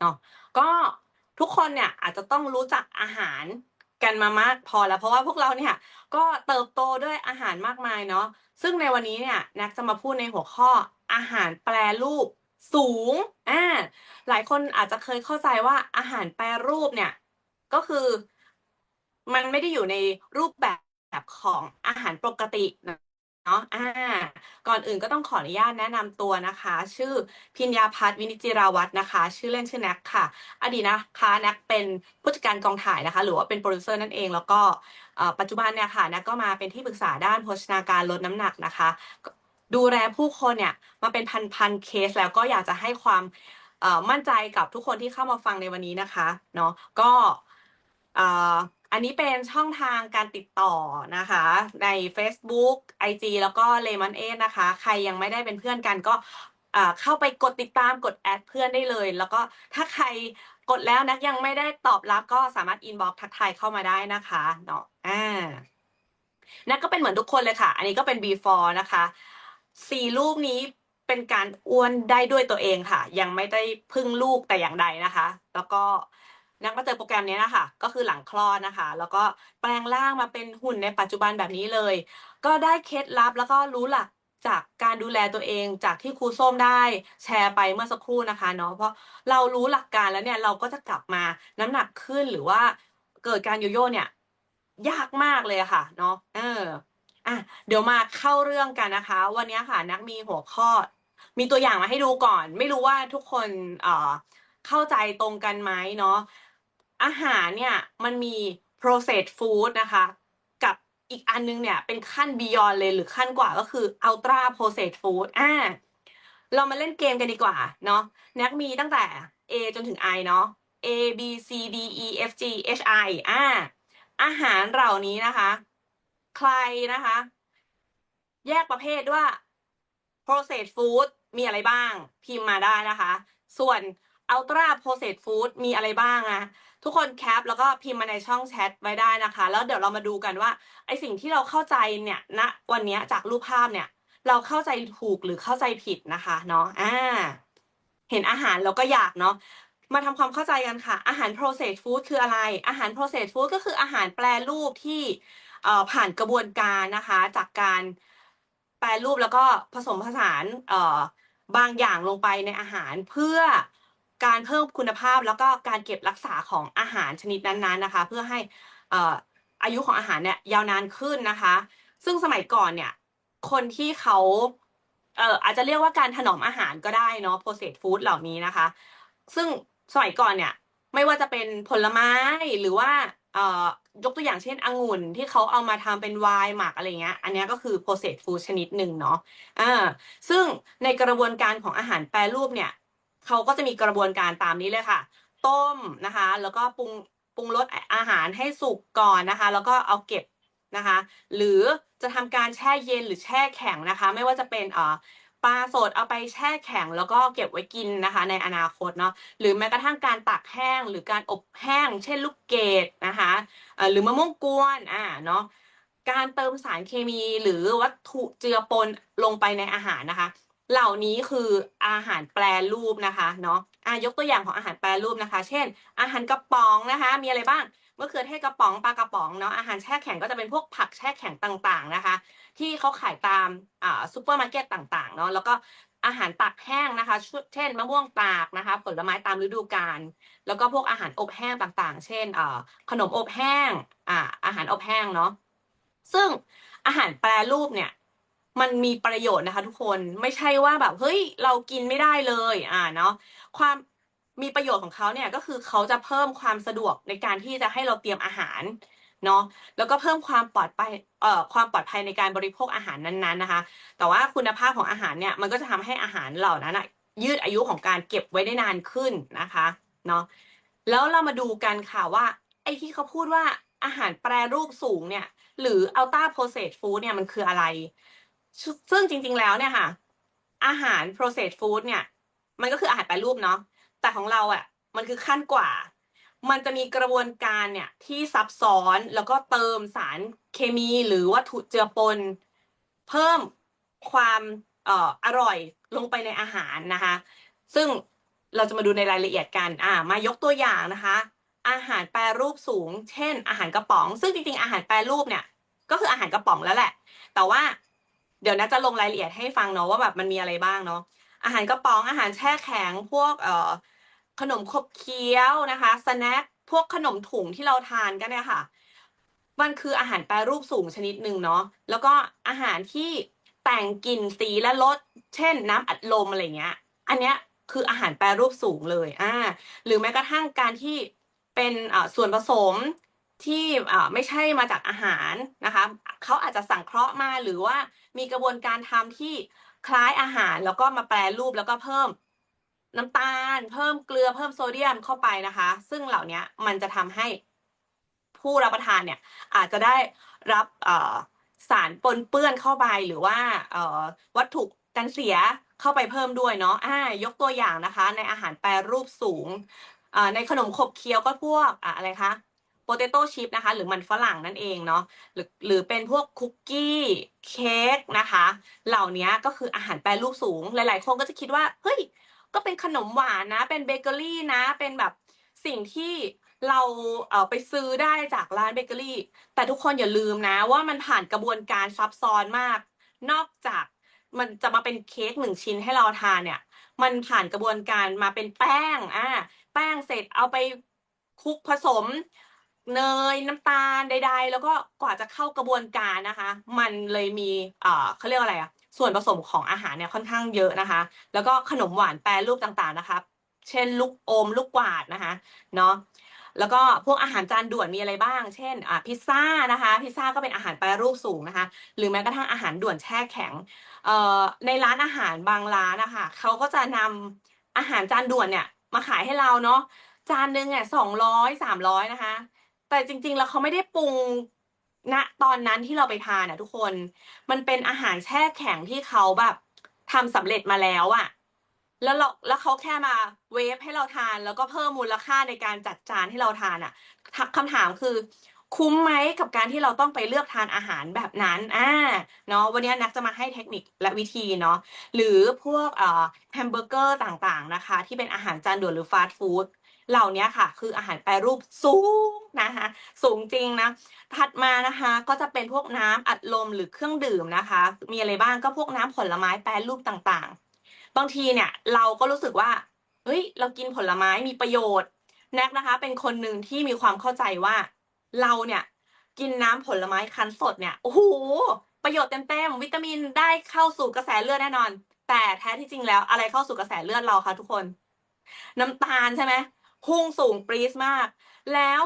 เนาะก็ทุกคนเนี่ยอาจจะต้องรู้จักอาหารกันมามากพอแล้วเพราะว่าพวกเราเนี่ยก็เติบโตด้วยอาหารมากมายเนาะซึ่งในวันนี้เนี่ยนักจะมาพูดในหัวข้ออาหารแปรรูปสูงอ่าหลายคนอาจจะเคยเข้าใจว่าอาหารแปรรูปเนี่ยก็คือ มันไม่ได้อยู่ในรูปแบบของอาหารปกติเนาะอ่า ก่อนอื่นก็ต้องขออนุญาตแนะนำตัวนะคะ ชื่อพิญญาพัฒน์วินิจิราวัฒน์นะคะ ชื่อเล่นชื่อแน็กค่ะ อดีตนะคะแน็กเป็นผู้จัดการกองถ่ายนะคะ หรือว่าเป็นโปรดิวเซอร์นั่นเอง แล้วก็ปัจจุบันเนี่ยค่ะแน็กก็มาเป็นที่ปรึกษาด้านโภชนาการลดน้ำหนักนะคะ ดูแลผู้คนเนี่ยมาเป็นพันๆเคสแล้วก็อยากจะให้ความมั่นใจกับทุกคนที่เข้ามาฟังในวันนี้นะคะ เนาะก็ อันนี้เป็นช่องทางการติดต่อนะคะ ใน Facebook IG แล้วก็ Lemon 8นะคะ ใครยังไม่ได้เป็นเพื่อนกันก็เข้าไปกดติดตามกดแอดเพื่อนได้เลย แล้วก็ถ้าใครกดแล้วนักยังไม่ได้ตอบรับก็สามารถอินบ็อกทักทายเข้ามาได้นะคะเนาะอ่านักก็เป็นเหมือนทุกคนเลยค่ะ อันนี้ก็เป็น before นะคะสี่รูปนี้เป็นการอ้วนได้ด้วยตัวเองค่ะ ยังไม่ได้พึ่งลูกแต่อย่างใดนะคะ แล้วก็ นักมาเจอโปรแกรมนี้นะคะ ก็คือหลังคลอดนะคะ แล้วก็แปลงร่างมาเป็นหุ่นในปัจจุบันแบบนี้เลย ก็ได้เคล็ดลับแล้วก็รู้หลักจากการดูแลตัวเองจากที่ครูส้มได้แชร์ไปเมื่อสักครู่นะคะเนาะเพราะเรารู้หลักการแล้วเนี่ยเราก็จะกลับมาน้ำหนักขึ้นหรือว่าเกิดการโยโย่เนี่ย ยากมากเลยค่ะ เนาะเอออะเดี๋ยวมาเข้าเรื่องกันนะคะ วันนี้ค่ะ นักมีหัวข้อ มีตัวอย่างมาให้ดูก่อน ไม่รู้ว่าทุกคนเอ่อเข้าใจตรงกันไหมเนาะ อาหารเนี่ยมันมี processed food นะคะ กับอีกอันนึงเนี่ยเป็นขั้น beyond เลยหรือขั้นกว่าก็คือ ultra processed food อ่าเรามาเล่นเกมกันดีกว่าเนาะนักมีตั้งแต่ A จนถึง I เนาะ A B C D E F G H I อ่าอาหารเหล่านี้นะคะ ใครนะคะ แยกประเภทว่า processed food มีอะไรบ้าง พิมพ์มาได้นะคะ ส่วน ultra processed food มีอะไรบ้างอะ ทุกคนแคปแล้วก็พิมพ์มาในช่องแชทไว้ได้นะคะ แล้วเดี๋ยวเรามาดูกันว่าไอสิ่งที่เราเข้าใจเนี่ยณวันนี้จากรูปภาพเนี่ย เราเข้าใจถูกหรือเข้าใจผิดนะคะเนาะอ่าเห็นอาหารเราก็อยากเนาะมาทำความเข้าใจกันค่ะ อาหาร processed food คืออะไร อาหาร processed food ก็คืออาหารแปรรูปที่อ่อผ่านกระบวนการนะคะ จากการแปรรูปแล้วก็ผสมผสานอ่อบางอย่างลงไปในอาหารเพื่อ การเพิ่มคุณภาพแล้วก็การเก็บรักษาของอาหารชนิดนั้นๆนะคะ เพื่อให้เอ่ออายุของอาหารเนี่ยยาวนานขึ้นนะคะ ซึ่งสมัยก่อนเนี่ยคนที่เขาเอ่ออาจจะเรียกว่าการถนอมอาหารก็ได้เนาะ processed food เหล่านี้นะคะ ซึ่งสมัยก่อนเนี่ยไม่ว่าจะเป็นผลไม้หรือว่าเอ่อยกตัวอย่างเช่นองุ่นที่เขาเอามาทำเป็นไวน์หมักอะไรเงี้ย อันนี้ก็คือ processed food ชนิดหนึ่งเนาะอ่าซึ่งในกระบวนการของอาหารแปรรูปเนี่ย เขาก็จะมีกระบวนการตามนี้เลยค่ะ ต้มนะคะ แล้วก็ปรุงปรุงรสอาหารให้สุกก่อนนะคะ แล้วก็เอาเก็บนะคะ หรือจะทำการแช่เย็นหรือแช่แข็งนะคะ ไม่ว่าจะเป็นเอ่อปลาสดเอาไปแช่แข็งแล้วก็เก็บไว้กินนะคะ ในอนาคตเนาะหรือแม้กระทั่งการตากแห้งหรือการอบแห้ง เช่นลูกเกดนะคะหรือมะม่วงกวนอ่าเนาะการเติมสารเคมีหรือวัตถุเจือปนลงไปในอาหารนะคะ เหล่านี้คืออาหารแปรรูปนะคะเนาะอะยกตัวอย่างของอาหารแปรรูปนะคะ เช่น อาหารกระป๋องนะคะ มีอะไรบ้างมะเขือเทศกระป๋องปลากระป๋องเนาะอาหารแช่แข็งก็จะเป็นพวกผักแช่แข็งต่างๆนะคะ ที่เขาขายตามอ่าซูเปอร์มาร์เก็ตต่างๆเนาะแล้วก็อาหารตากแห้งนะคะเช่นมะม่วงตากนะคะ ผลไม้ตามฤดูกาลแล้วก็พวกอาหารอบแห้งต่างๆ เช่นอ่อขนมอบแห้งอ่าอาหารอบแห้งเนาะซึ่งอาหารแปรรูปเนี่ย มันมีประโยชน์นะคะ ทุกคนไม่ใช่ว่าแบบเฮ้ยเรากินไม่ได้เลย อ่าเนาะความมีประโยชน์ของเขาเนี่ยก็คือเขาจะเพิ่มความสะดวกในการที่จะให้เราเตรียมอาหารเนาะแล้วก็เพิ่มความปลอดภัยเอ่อความปลอดภัยในการบริโภคอาหารนั้นๆนะคะ แต่ว่าคุณภาพของอาหารเนี่ยมันก็จะทำให้อาหารเหล่านั้นอะยืดอายุของการเก็บไว้ได้นานขึ้นนะคะเนาะแล้วเรามาดูกันค่ะว่า ไอ้ที่เขาพูดว่าอาหารแปรรูปสูงเนี่ย หรือ ultra processed food เนี่ยมันคืออะไร ซึ่งจริง ๆ แล้วเนี่ยค่ะ อาหาร processed food เนี่ย มันก็คืออาหารแปรรูปเนาะแต่ของเราอะ มันคือขั้นกว่า มันจะมีกระบวนการเนี่ยที่ซับซ้อนแล้วก็เติมสารเคมีหรือวัตถุเจือปน เพิ่มความเอ่ออร่อยลงไปในอาหารนะคะ ซึ่งเราจะมาดูในรายละเอียดกันอ่ามายกตัวอย่างนะคะ อาหารแปรรูปสูง เช่น อาหารกระป๋อง ซึ่งจริงๆอาหารแปรรูปเนี่ย ก็คืออาหารกระป๋องแล้วแหละ แต่ว่า เดี๋ยวนะจะลงรายละเอียดให้ฟังเนาะว่าแบบมันมีอะไรบ้างเนาะอาหารกระป๋องอาหารแช่แข็งพวกเอ่อขนมขบเคี้ยวนะคะสแน็คพวกขนมถุงที่เราทานกันเนี่ยค่ะ มันคืออาหารแปรรูปสูงชนิดหนึ่งเนาะแล้วก็อาหารที่แต่งกลิ่นสีและรสเช่น น้ำอัดลมอะไรเงี้ย อันเนี้ยคืออาหารแปรรูปสูงเลยอ่าหรือแม้กระทั่งการที่เป็นส่วนผสม ที่ไม่ใช่มาจากอาหารนะคะเขาอาจจะสังเคราะห์มาหรือว่ามีกระบวนการทำที่คล้ายอาหาร แล้วก็มาแปรรูปแล้วก็เพิ่มน้ำตาล เพิ่มเกลือเพิ่มโซเดียมเข้าไปนะคะ ซึ่งเหล่านี้มันจะทำให้ผู้รับประทานเนี่ยอาจจะได้รับสารปนเปื้อนเข้าไปหรือว่าวัตถุกันเสียเข้าไปเพิ่มด้วยเนาะอ่ายกตัวอย่างนะคะ ในอาหารแปรรูปสูงในขนมขบเคี้ยวก็พวกอะอะไรคะ โปเตโต้ชิพนะคะ หรือมันฝรั่งนั่นเองเนาะหรือหรือเป็นพวกคุกกี้เค้กนะคะ เหล่านี้ก็คืออาหารแปรรูปสูง หลาย ๆ คนก็จะคิดว่า เฮ้ย ก็เป็นขนมหวานนะ เป็นเบเกอรี่นะ เป็นแบบสิ่งที่เราเอ่อไปซื้อได้จากร้านเบเกอรี่ แต่ทุกคนอย่าลืมนะ ว่ามันผ่านกระบวนการซับซ้อนมาก นอกจากมันจะมาเป็นเค้กหนึ่งชิ้นให้เราทานเนี่ย มันผ่านกระบวนการมาเป็นแป้งอ่าแป้งเสร็จเอาไปคลุกผสม เนยน้ำตาลใด ๆ แล้วก็กว่าจะเข้ากระบวนการนะคะ มันเลยมีเอ่อเขาเรียกว่าอะไรอะส่วนผสมของอาหารเนี่ยค่อนข้างเยอะนะคะ แล้วก็ขนมหวานแปรรูปต่างๆนะคะ เช่นลูกอมลูกกวาดนะคะเนาะแล้วก็พวกอาหารจานด่วนมีอะไรบ้าง เช่นอ่าพิซซ่านะคะ พิซซ่าก็เป็นอาหารแปรรูปสูงนะคะ หรือแม้กระทั่งอาหารด่วนแช่แข็งเอ่อในร้านอาหารบางร้านนะคะเขาก็จะนำอาหารจานด่วนเนี่ยมาขายให้เราเนาะจานหนึ่งอะ200 300นะคะ แต่จริง ๆ แล้วเขาไม่ได้ปรุงณตอนนั้นที่เราไปทานอะทุกคน มันเป็นอาหารแช่แข็งที่เขาแบบทำสำเร็จมาแล้วอะแล้วเราแล้วเขาแค่มาเวฟให้เราทาน แล้วก็เพิ่มมูลค่าในการจัดจานให้เราทานอะทคำถามคือ คุ้มไหมกับการที่เราต้องไปเลือกทานอาหารแบบนั้นอ่าเนาะวันนี้นักจะมาให้เทคนิคและวิธีเนาะหรือพวกเอ่อแฮมเบอร์เกอร์ต่างๆนะคะ ที่เป็นอาหารจานด่วนหรือฟาสต์ฟู้ด เหล่านี้ค่ะ คืออาหารแปรรูปสูงนะคะสูงจริงนะ ถัดมานะคะก็จะเป็นพวกน้ำอัดลมหรือเครื่องดื่มนะคะ มีอะไรบ้างก็พวกน้ำผลไม้แปรรูปต่างๆ บางทีเนี่ยเราก็รู้สึกว่าเฮ้ยเรากินผลไม้มีประโยชน์แน็กนะคะ เป็นคนหนึ่งที่มีความเข้าใจว่า เราเนี่ยกินน้ำผลไม้คั้นสดเนี่ยโอ้โฮประโยชน์เต็มๆวิตามินได้เข้าสู่กระแสเลือดแน่นอน แต่แท้ที่จริงแล้วอะไรเข้าสู่กระแสเลือดเราคะทุกคน น้ำตาลใช่ไหม พุ่งสูงปรี๊ดมาก แล้ว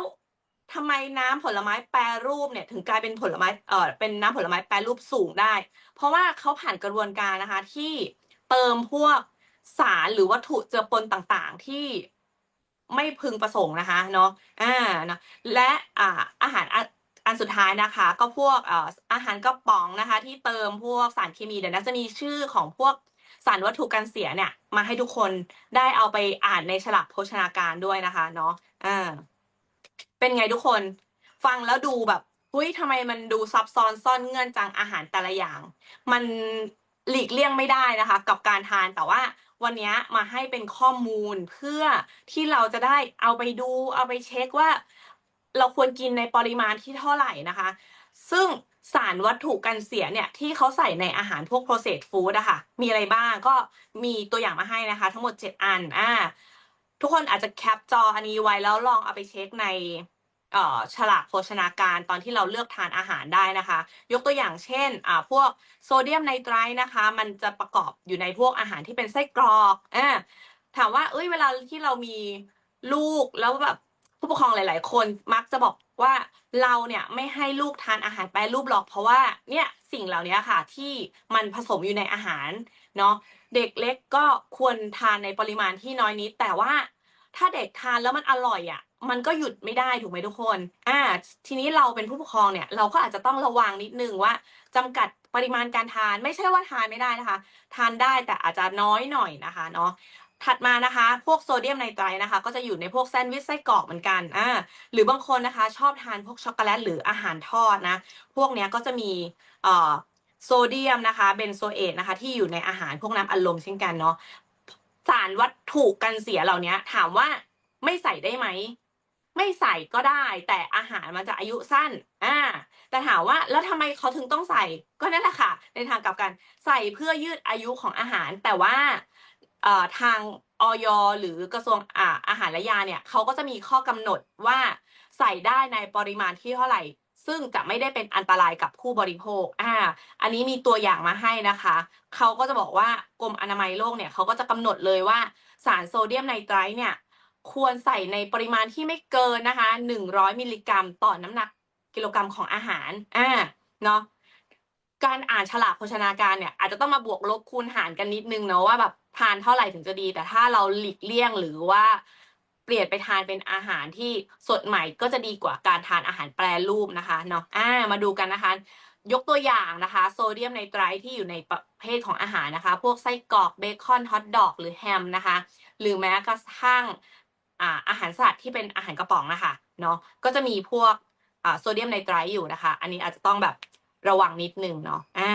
ทำไมน้ำผลไม้แปรรูปเนี่ยถึงกลายเป็นผลไม้เอ่อเป็นน้ำผลไม้แปรรูปสูงได้ เพราะว่าเขาผ่านกระบวนการนะคะ ที่เติมพวกสารหรือวัตถุเจือปนต่างๆ ที่ไม่พึงประสงค์นะคะเนาะอ่าเนาะและอ่าอาหารอันอันสุดท้ายนะคะ ก็พวกอ่ออาหารกระป๋องนะคะ ที่เติมพวกสารเคมีเดี๋ยวนักจะมีชื่อของพวก สารวัตถุกันเสียเนี่ย มาให้ทุกคนได้เอาไปอ่านในฉลากโภชนาการด้วยนะคะเนาะอ่าเป็นไงทุกคนฟังแล้วดูแบบอุ๊ยทำไมมันดูซับซ้อนซ่อนเงื่อนจังอาหารแต่ละอย่าง มันหลีกเลี่ยงไม่ได้นะคะ กับการทานแต่ว่าวันนี้มาให้เป็นข้อมูลเพื่อที่เราจะได้เอาไปดูเอาไปเช็กว่า เราควรกินในปริมาณที่เท่าไหร่นะคะ ซึ่งสารวัตถุกันเสียเนี่ยที่เขาใส่ในอาหารพวก processed food อะค่ะ มีอะไรบ้างก็มีตัวอย่างมาให้นะคะ ทั้งหมด 7 อันอาทุกคนอาจจะแคปจออันนี้ไว้แล้วลองเอาไปเช็กในเอ่อฉลากโภชนาการตอนที่เราเลือกทานอาหารได้นะคะ ยกตัวอย่างเช่นอ่าพวกโซเดียมไนไตร์นะคะ มันจะประกอบอยู่ในพวกอาหารที่เป็นไส้กรอกอาถามว่าเฮ้ยเวลาที่เรามีลูกแล้วแบบ ผู้ปกครองหลาย ๆ คนมักจะบอกว่าเราเนี่ยไม่ให้ลูกทานอาหารแปรรูปหรอก เพราะว่าเนี่ยสิ่งเหล่านี้ค่ะที่มันผสมอยู่ในอาหารเนาะเด็กเล็กก็ควรทานในปริมาณที่น้อยนิด แต่ว่าถ้าเด็กทานแล้วมันอร่อยอะมันก็หยุดไม่ได้ถูกไหมทุกคน อ่า ทีนี้เราเป็นผู้ปกครองเนี่ย เราก็อาจจะต้องระวังนิดนึงว่าจำกัดปริมาณการทานไม่ใช่ว่าทานไม่ได้นะคะ ทานได้แต่อาจจะน้อยหน่อยนะคะเนาะ ถัดมานะคะ พวกโซเดียมไนไตรนะคะ ก็จะอยู่ในพวกแซนด์วิชไส้กรอกเหมือนกันอ่าหรือบางคนนะคะ ชอบทานพวกช็อกโกแลตหรืออาหารทอดนะ พวกเนี้ยก็จะมีเอ่อโซเดียมนะคะเบนโซเอตนะคะ ที่อยู่ในอาหารพวกน้ำอัดลมเช่นกันเนาะสารวัตถุกันเสียเหล่านี้ถามว่าไม่ใส่ได้ไหมไม่ใส่ก็ได้ แต่อาหารมันจะอายุสั้นอ่าแต่ถามว่าแล้วทำไมเขาถึงต้องใส่ก็นั่นแหละค่ะ ในทางกลับกันใส่เพื่อยืดอายุของอาหาร แต่ว่า ทางออยหรือกระทรวงอาอาหารและยาเนี่ยเขาก็จะมีข้อกำหนดว่าใส่ได้ในปริมาณที่เท่าไหร่ ซึ่งจะไม่ได้เป็นอันตรายกับผู้บริโภคอ่าอันนี้มีตัวอย่างมาให้นะคะเขาก็จะบอกว่ากรมอนามัยโลกเนี่ยเขาก็จะกำหนดเลยว่าสารโซเดียมไนไตรท์เนี่ยควรใส่ในปริมาณที่ไม่เกินนะคะ 100 มิลลิกรัม ต่อน้ำหนักกิโลกรัมของอาหารอ่าเนาะการอ่านฉลากโภชนาการเนี่ยอาจจะต้องมาบวกลบคูณหารกันนิดนึงเนาะว่าแบบ ทานเท่าไหร่ถึงจะดี แต่ถ้าเราหลีกเลี่ยงหรือว่าเปลี่ยนไปทานเป็นอาหารที่สดใหม่ก็จะดีกว่าการทานอาหารแปรรูปนะคะเนาะอ่ามาดูกันนะคะ ยกตัวอย่างนะคะ โซเดียมไนไตรท์ที่อยู่ในประเภทของอาหารนะคะ พวกไส้กรอกเบคอนฮอทดอกหรือแฮมนะคะ หรือแม้กระทั่งอาหารสัตว์ที่เป็นอาหารกระป๋องนะคะเนาะก็จะมีพวกโซเดียมไนไตรท์อยู่นะคะ อันนี้อาจจะต้องแบบ ระวังนิดนึงเนาะอ่า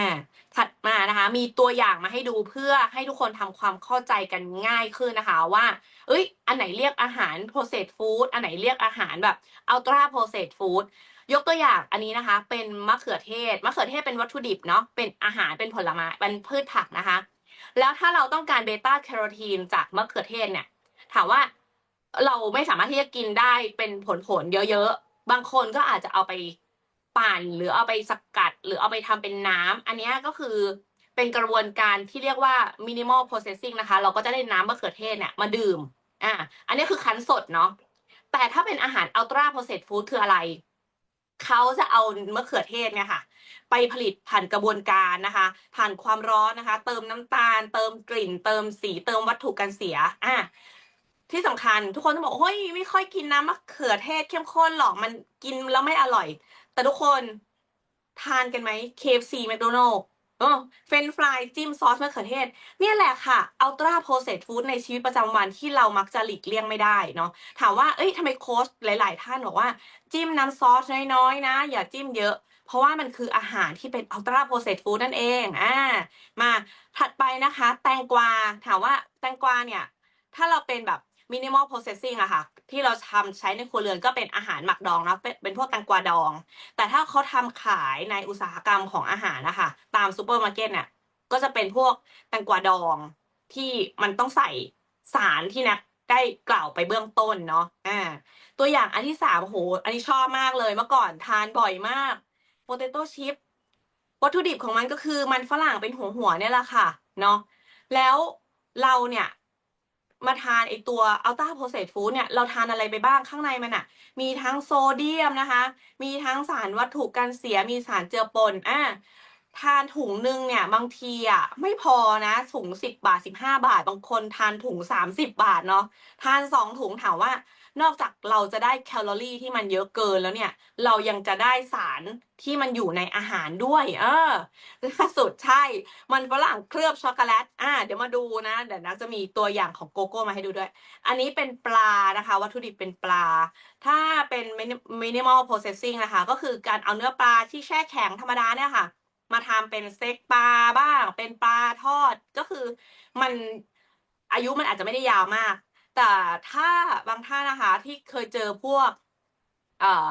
ถัดมานะคะ มีตัวอย่างมาให้ดูเพื่อให้ทุกคนทำความเข้าใจกันง่ายขึ้นนะคะว่า เอ้ย อันไหนเรียกอาหาร processed food อันไหนเรียกอาหารแบบ ultra processed food ยกตัวอย่างอันนี้นะคะ เป็นมะเขือเทศ มะเขือเทศเป็นวัตถุดิบเนาะ เป็นอาหาร เป็นผลไม้ เป็นพืชผักนะคะ แล้วถ้าเราต้องการเบต้าแคโรทีนจากมะเขือเทศเนี่ย ถามว่าเราไม่สามารถที่จะกินได้เป็นผลผลเยอะๆ บางคนก็อาจจะเอาไป ปั่น หรือเอาไปสกัด หรือเอาไปทำเป็นน้ำอันนี้ก็คือเป็นกระบวนการที่เรียกว่า minimal processing นะคะ เราก็จะได้น้ำมะเขือเทศเนี่ยมาดื่มอ่าอันนี้คือคั้นสดเนาะแต่ถ้าเป็นอาหาร ultra processed food คืออะไรเขาจะเอามะเขือเทศเนี่ยค่ะ ไปผลิตผ่านกระบวนการนะคะ ผ่านความร้อนนะคะ เติมน้ำตาล เติมกลิ่น เติมสีเติมวัตถุกันเสียอะที่สำคัญทุกคนต้องบอกเฮ้ยไม่ค่อยกินน้ำมะเขือเทศเข้มข้นหรอกมันกินแล้วไม่อร่อย แต่ทุกคนทานกันไหม KFC McDonald เออเฟรนฟรายจิ้มซอสมะเขือเทศ เนี่ยแหละค่ะ ultra processed food ในชีวิตประจำวันที่เรามักจะหลีกเลี่ยงไม่ได้เนาะถามว่าเอ้ยทำไมโค้ชหลาย ๆ ท่านบอกว่า จิ้มน้ำซอสน้อย ๆ นะ อย่าจิ้มเยอะ เพราะว่ามันคืออาหารที่เป็น ultra processed food นั่นเองอ่ามาถัดไปนะคะ แตงกวาถามว่าแตงกวาเนี่ย ถ้าเราเป็นแบบ minimal processing อะค่ะ ที่เราทำใช้ในครัวเรือนก็เป็นอาหารหมักดองนะเป็นเป็นพวกแตงกวาดอง แต่ถ้าเขาทำขายในอุตสาหกรรมของอาหารนะคะตามซูเปอร์มาร์เก็ตเนี่ยก็จะเป็นพวกแตงกวาดองที่มันต้องใส่สารที่นะได้กล่าวไปเบื้องต้นเนาะอ่าตัวอย่างอันที่สามโหอันนี้ชอบมากเลยเมื่อก่อนทานบ่อยมากโปเตโต้ชิพวัตถุดิบของมันก็คือมันฝรั่งเป็นหัวหัวเนี่ยแหละค่ะเนาะแล้วเราเนี่ย มาทานไอตัวอัลต้าโพเซตฟู้ดเนี่ยเราทานอะไรไปบ้างข้างในมันอะมีทั้งโซเดียมนะคะ มีทั้งสารวัตถุกันเสียมีสารเจือปนอ่าทานถุงหนึ่งเนี่ยบางทีอะไม่พอนะถุงสิบบาทสิบห้าบาท บางคนทานถุงสามสิบบาทเนาะทานสองถุงถามว่า นอกจากเราจะได้แคลอรี่ที่มันเยอะเกินแล้วเนี่ย เรายังจะได้สารที่มันอยู่ในอาหารด้วย เออล่าสุดใช่ มันฝรั่งเคลือบช็อกโกแลต อ่า เดี๋ยวมาดูนะ เดี๋ยวนักจะมีตัวอย่างของโกโก้มาให้ดูด้วย อันนี้เป็นปลานะคะ วัตถุดิบเป็นปลา ถ้าเป็น minimal processing นะคะ ก็คือการเอาเนื้อปลาที่แช่แข็งธรรมดาเนี่ยค่ะ มาทำเป็นสเต็กปลาบ้าง เป็นปลาทอด ก็คือมันอายุมันอาจจะไม่ได้ยาวมาก แต่ถ้าบางท่านนะคะ ที่เคยเจอพวก เอ่อ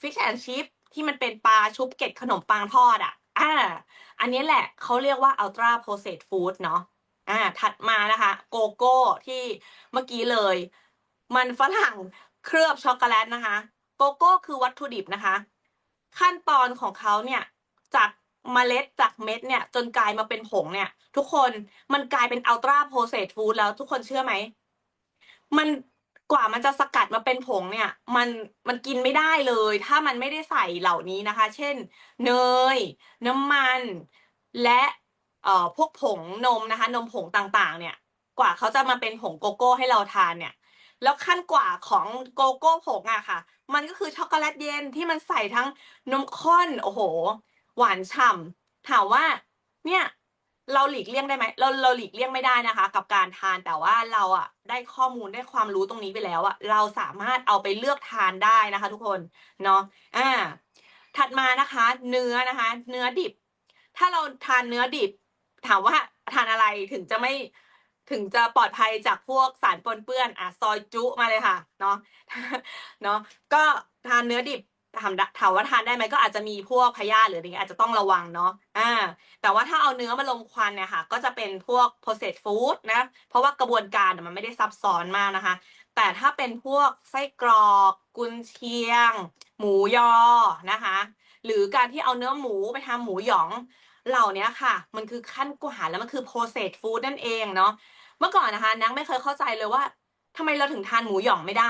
fish and chip ที่มันเป็นปลาชุบเกล็ดขนมปังทอดอะอ่าอันนี้แหละเขาเรียกว่า ultra processed food เนาะอ่าถัดมานะคะ โกโก้ที่เมื่อกี้เลย มันฝรั่งเคลือบช็อกโกแลตนะคะ โกโก้คือวัตถุดิบนะคะ ขั้นตอนของเขาเนี่ยจากเมล็ดจากเม็ดเนี่ย จนกลายมาเป็นผงเนี่ย ทุกคนมันกลายเป็น ultra processed food แล้วทุกคนเชื่อไหม มันกว่ามันจะสกัดมาเป็นผงเนี่ย มันมันกินไม่ได้เลย ถ้ามันไม่ได้ใส่เหล่านี้นะคะ เช่น เนย น้ำมัน และเอ่อพวกผงนมนะคะ นมผงต่างๆ เนี่ย กว่าเขาจะมาเป็นผงโกโก้ให้เราทานเนี่ย แล้วขั้นกว่าของโกโก้ผงอะค่ะ มันก็คือช็อกโกแลตเย็นที่มันใส่ทั้งนมข้นโอ้โห หวานฉ่ำถามว่า เนี่ย เราหลีกเลี่ยงได้ไหมเราเราหลีกเลี่ยงไม่ได้นะคะ กับการทานแต่ว่าเราอะได้ข้อมูลได้ความรู้ตรงนี้ไปแล้วอะเราสามารถเอาไปเลือกทานได้นะคะ ทุกคนเนาะอ่า ถัดมานะคะ เนื้อนะคะ เนื้อดิบ ถ้าเราทานเนื้อดิบ ถามว่าทานอะไรถึงจะไม่ถึงจะปลอดภัยจากพวกสารปนเปื้อนอะซอยจุมาเลยค่ะเนาะเนาะก็ทานเนื้อดิบ ถามถามว่าทานได้ไหมก็อาจจะมีพวกพยาธิหรืออะไรเงี้ยอาจจะต้องระวังเนาะอ่าแต่ว่าถ้าเอาเนื้อมาลมควันเนี่ยค่ะ ก็จะเป็นพวก processed food นะ เพราะว่ากระบวนการมันไม่ได้ซับซ้อนมากนะคะ แต่ถ้าเป็นพวกไส้กรอก กุนเชียง หมูยอนะคะ หรือการที่เอาเนื้อหมูไปทำหมูหยอง เหล่านี้ค่ะ มันคือขั้นกว่าแล้วมันคือ processed food นั่นเองเนาะเมื่อก่อนนะคะนังไม่เคยเข้าใจเลยว่าทำไมเราถึงทานหมูหยองไม่ได้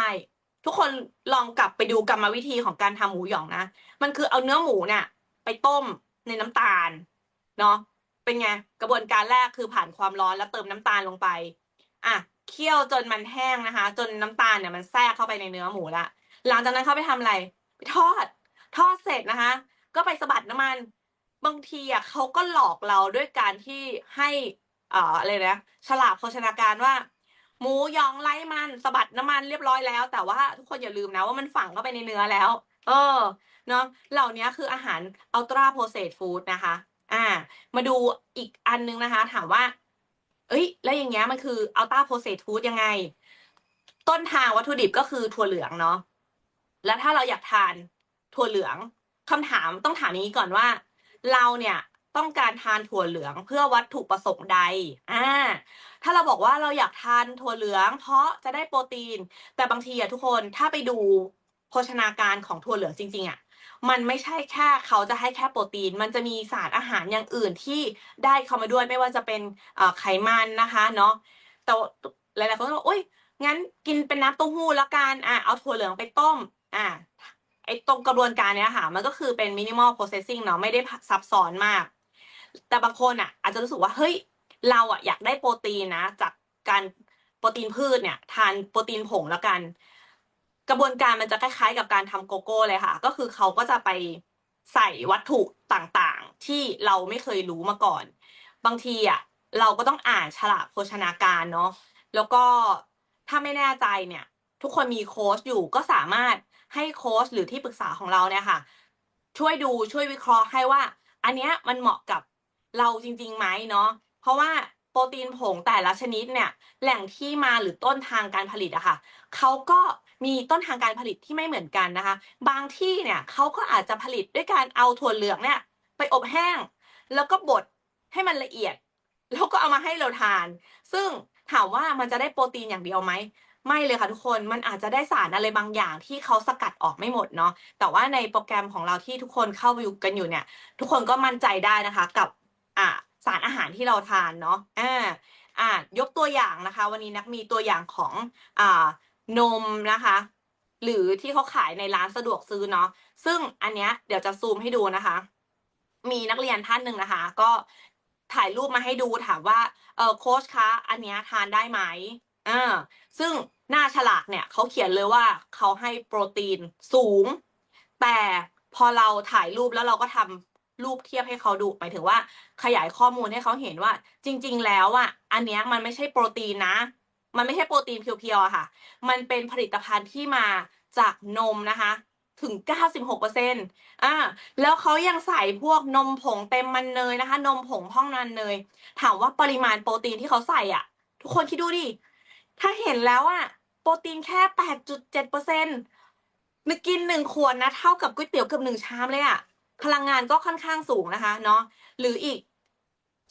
ทุกคนลองกลับไปดูกรรมวิธีของการทำหมูหยองนะ มันคือเอาเนื้อหมูเนี่ย ไปต้มในน้ำตาลเนาะเป็นไงกระบวนการแรกคือผ่านความร้อนแล้วเติมน้ำตาลลงไปอะเคี่ยวจนมันแห้งนะคะ จนน้ำตาลเนี่ยมันแทรกเข้าไปในเนื้อหมูละหลังจากนั้นเขาไปทำอะไรไปทอด ทอดเสร็จนะคะ ก็ไปสะบัดน้ำมัน บางทีอะเขาก็หลอกเราด้วยการที่ให้อ่ออะไรนะฉลากโภชนาการว่า หมูยองไร้มันสะบัดน้ำมันเรียบร้อยแล้ว แต่ว่าทุกคนอย่าลืมนะว่ามันฝังเข้าไปในเนื้อแล้ว เออเนาะเหล่านี้คืออาหาร ultra processed food นะคะ อ่า มาดูอีกอันนึงนะคะ ถามว่า เอ้ย แล้วอย่างเงี้ยมันคือ ultra processed food ยังไง ต้นทางวัตถุดิบก็คือถั่วเหลืองเนาะแล้วถ้าเราอยากทานถั่วเหลืองคำถามต้องถามนี้ก่อนว่า เราเนี่ย ต้องการทานถั่วเหลืองเพื่อวัตถุประสงค์ใด อ่า ถ้าเราบอกว่าเราอยากทานถั่วเหลือง เพราะจะได้โปรตีน แต่บางทีอะทุกคนถ้าไปดูโภชนาการของถั่วเหลืองจริง ๆอะมันไม่ใช่แค่เขาจะให้แค่โปรตีน มันจะมีสารอาหารอย่างอื่นที่ได้เข้ามาด้วยไม่ว่าจะเป็นไขมันนะคะเนาะ แต่หลายๆคนก็บอกโอ๊ย งั้นกินเป็นน้ำเต้าหู้แล้วกัน อะ เอาถั่วเหลืองไปต้ม อะไอ้ตรงกระบวนการเนี้ยค่ะ มันก็คือเป็น minimal processing เนาะ ไม่ได้ซับซ้อนมาก แต่บางคนอะ อาจจะรู้สึกว่าเฮ้ยเราอะอยากได้โปรตีนนะ จากการโปรตีนพืชเนี่ย ทานโปรตีนผงแล้วกัน กระบวนการมันจะคล้ายๆ กับการทำโกโก้เลยค่ะ ก็คือเขาก็จะไปใส่วัตถุต่างๆ ที่เราไม่เคยรู้มาก่อน บางทีอะเราก็ต้องอ่านฉลากโภชนาการเนาะแล้วก็ถ้าไม่แน่ใจเนี่ย ทุกคนมีโค้ชอยู่ก็สามารถให้โค้ชหรือที่ปรึกษาของเราเนี่ยค่ะ ช่วยดูช่วยวิเคราะห์ให้ว่า อันเนี้ยมันเหมาะกับ เราจริงๆไหมเนาะเพราะว่าโปรตีนผงแต่ละชนิดเนี่ย แหล่งที่มาหรือต้นทางการผลิตอะค่ะเขาก็มีต้นทางการผลิตที่ไม่เหมือนกันนะคะ บางที่เนี่ยเขาก็อาจจะผลิตด้วยการเอาถั่วเหลืองเนี่ย ไปอบแห้ง แล้วก็บดให้มันละเอียด แล้วก็เอามาให้เราทาน ซึ่งถามว่ามันจะได้โปรตีนอย่างเดียวไหมไม่เลยค่ะทุกคน มันอาจจะได้สารอะไรบางอย่างที่เขาสกัดออกไม่หมดเนาะ แต่ว่าในโปรแกรมของเราที่ทุกคนเข้าไปอยู่กันอยู่เนี่ย ทุกคนก็มั่นใจได้นะคะ กับ อ่าสารอาหารที่เราทานเนาะอ่าอ่ายกตัวอย่างนะคะ วันนี้นักมีตัวอย่างของอ่านมนะคะ หรือที่เขาขายในร้านสะดวกซื้อเนาะซึ่งอันเนี้ยเดี๋ยวจะซูมให้ดูนะคะ มีนักเรียนท่านหนึ่งนะคะ ก็ถ่ายรูปมาให้ดูถามว่าเออโค้ชคะอันเนี้ยทานได้ไหมอ่าซึ่งหน้าฉลากเนี่ยเขาเขียนเลยว่าเขาให้โปรตีนสูง แต่พอเราถ่ายรูปแล้วเราก็ทำ รูปเทียบให้เขาดูหมายถึงว่าขยายข้อมูลให้เขาเห็นว่า จริง ๆ แล้วอะอันเนี้ยมันไม่ใช่โปรตีนนะ มันไม่ใช่โปรตีนเพียวๆค่ะ มันเป็นผลิตภัณฑ์ที่มาจากนมนะคะถึง 96%อ่า แล้วเขายังใส่พวกนมผงเต็มมันเนยนะคะ นมผงพองมันเนย ถามว่าปริมาณโปรตีนที่เขาใส่อะ ทุกคนคิดดูดิ ถ้าเห็นแล้วอะ โปรตีนแค่ 8.7%นึกกินหนึ่งขวดนะ เท่ากับก๋วยเตี๋ยวเกือบหนึ่งชามเลยอะ พลังงานก็ค่อนข้างสูงนะคะเนาะหรืออีก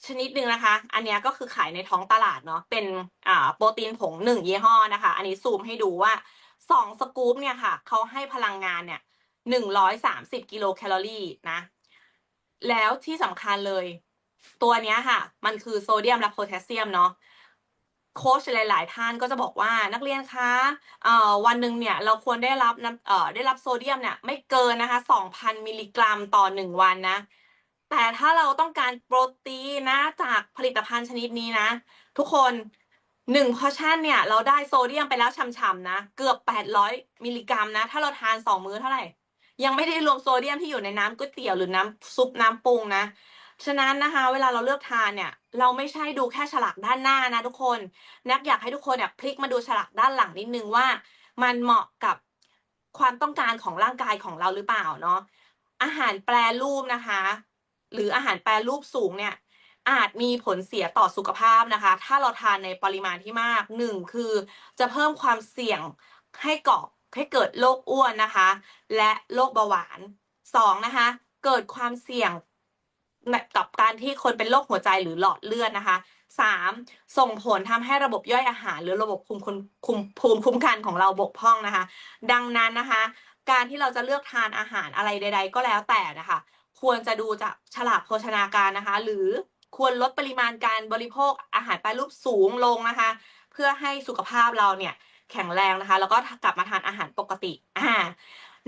ชนิดหนึ่งนะคะ อันนี้ก็คือขายในท้องตลาดเนาะเป็นอ่าโปรตีนผงหนึ่งยี่ห้อนะคะ อันนี้ซูมให้ดูว่าสองสกู๊ปเนี่ยค่ะเขาให้พลังงานเนี่ยหนึ่งร้อยสามสิบกิโลแคลอรี่นะ แล้วที่สำคัญเลย ตัวนี้ค่ะ มันคือโซเดียมและโพแทสเซียมเนาะ โค้ชหลาย ๆ ท่านก็จะบอกว่านักเรียนคะวันหนึ่งเนี่ยเราควรได้รับน้ำได้รับโซเดียมเนี่ยไม่เกินนะคะ 2,000 มิลลิกรัมต่อหนึ่งวันนะ แต่ถ้าเราต้องการโปรตีนนะจากผลิตภัณฑ์ชนิดนี้นะ ทุกคนหนึ่งพอชั่นเนี่ย เราได้โซเดียมไปแล้วช่ำๆนะ เกือบ 800 มิลลิกรัมนะ ถ้าเราทานสองมื้อเท่าไหร่ ยังไม่ได้รวมโซเดียมที่อยู่ในน้ำก๋วยเตี๋ยวหรือน้ำซุปน้ำปรุงนะ ฉะนั้นนะคะ เวลาเราเลือกทานเนี่ยเราไม่ใช่ดูแค่ฉลากด้านหน้านะทุกคนน็กอยากให้ทุกคนเนี่ยพลิกมาดูฉลากด้านหลังนิดนึงว่า มันเหมาะกับความต้องการของร่างกายของเราหรือเปล่าเนาะอาหารแปรรูปนะคะ หรืออาหารแปรรูปสูงเนี่ยอาจมีผลเสียต่อสุขภาพนะคะ ถ้าเราทานในปริมาณที่มากหนึ่งคือจะเพิ่มความเสี่ยงให้เกาะให้เกิดโรคอ้วนนะคะ และโรคเบาหวานสองนะคะ เกิดความเสี่ยง กับการที่คนเป็นโรคหัวใจหรือหลอดเลือดนะคะสามส่งผลทำให้ระบบย่อยอาหาร หรือระบบภูมิคุ้มคุมภูมิคุ้มกันของเราบกพร่องนะคะ ดังนั้นนะคะ การที่เราจะเลือกทานอาหารอะไรใด ๆ ก็แล้วแต่นะคะ ควรจะดูจากฉลากโภชนาการนะคะ หรือควรลดปริมาณการบริโภคอาหารแปรรูปสูงลงนะคะ เพื่อให้สุขภาพเราเนี่ยแข็งแรงนะคะ แล้วก็กลับมาทานอาหารปกติอ่า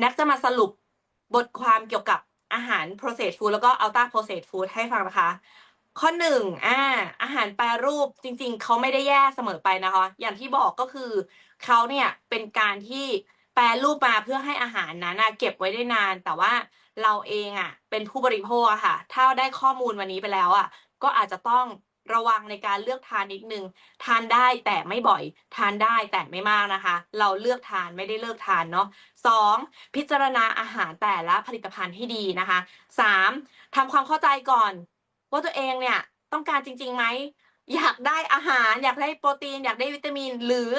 น็กจะมาสรุปบทความเกี่ยวกับ อาหาร processed food แล้วก็ ultra processed food ให้ฟังนะคะ ข้อหนึ่งอ่าอาหารแปรรูปจริง ๆ เขาไม่ได้แย่เสมอไปนะคะ อย่างที่บอกก็คือเขาเนี่ยเป็นการที่แปรรูปมาเพื่อให้อาหารนั้นเก็บไว้ได้นาน แต่ว่าเราเองอะ เป็นผู้บริโภคอะค่ะ ถ้าได้ข้อมูลวันนี้ไปแล้วอะ ก็อาจจะต้อง ระวังในการเลือกทานนิดนึง ทานได้แต่ไม่บ่อย ทานได้แต่ไม่มากนะคะ เราเลือกทานไม่ได้เลิกทานเนาะสองพิจารณาอาหารแต่ละผลิตภัณฑ์ให้ดีนะคะสามทำความเข้าใจก่อน ว่าตัวเองเนี่ยต้องการจริงๆไหมอยากได้อาหาร อยากได้โปรตีน อยากได้วิตามิน หรือ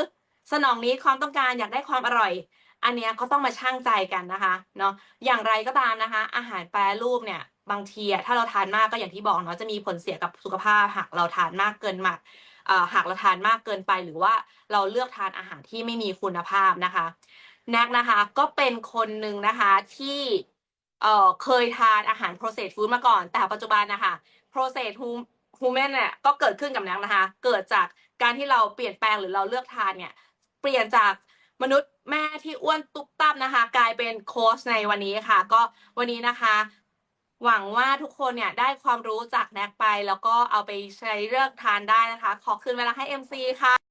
สนองนี้ความต้องการอยากได้ความอร่อย อันเนี้ยก็ต้องมาชั่งใจกันนะคะเนาะอย่างไรก็ตามนะคะ อาหารแปรรูปเนี่ยบางทีอะถ้าเราทานมากก็อย่างที่บอกเนาะจะมีผลเสียกับสุขภาพหากเราทานมากเกินมากหากเราทานมากเกินไปหรือว่าเราเลือกทานอาหารที่ไม่มีคุณภาพนะคะแน็กนะคะก็เป็นคนหนึ่งนะคะที่เอ่อเคยทานอาหาร processed food มาก่อน แต่ปัจจุบันนะคะ processed human เนี่ยก็เกิดขึ้นกับแน็กนะคะ เกิดจากการที่เราเปลี่ยนแปลงหรือเราเลือกทานเนี่ยเปลี่ยนจากมนุษย์ แม่ที่อ้วนตุ๊บตับนะคะ กลายเป็นโค้ชในวันนี้ค่ะ ก็วันนี้นะคะ หวังว่าทุกคนเนี่ยได้ความรู้จากแน็กไป แล้วก็เอาไปใช้เลือกทานได้นะคะ ขอคืนเวลาให้ MC ค่ะ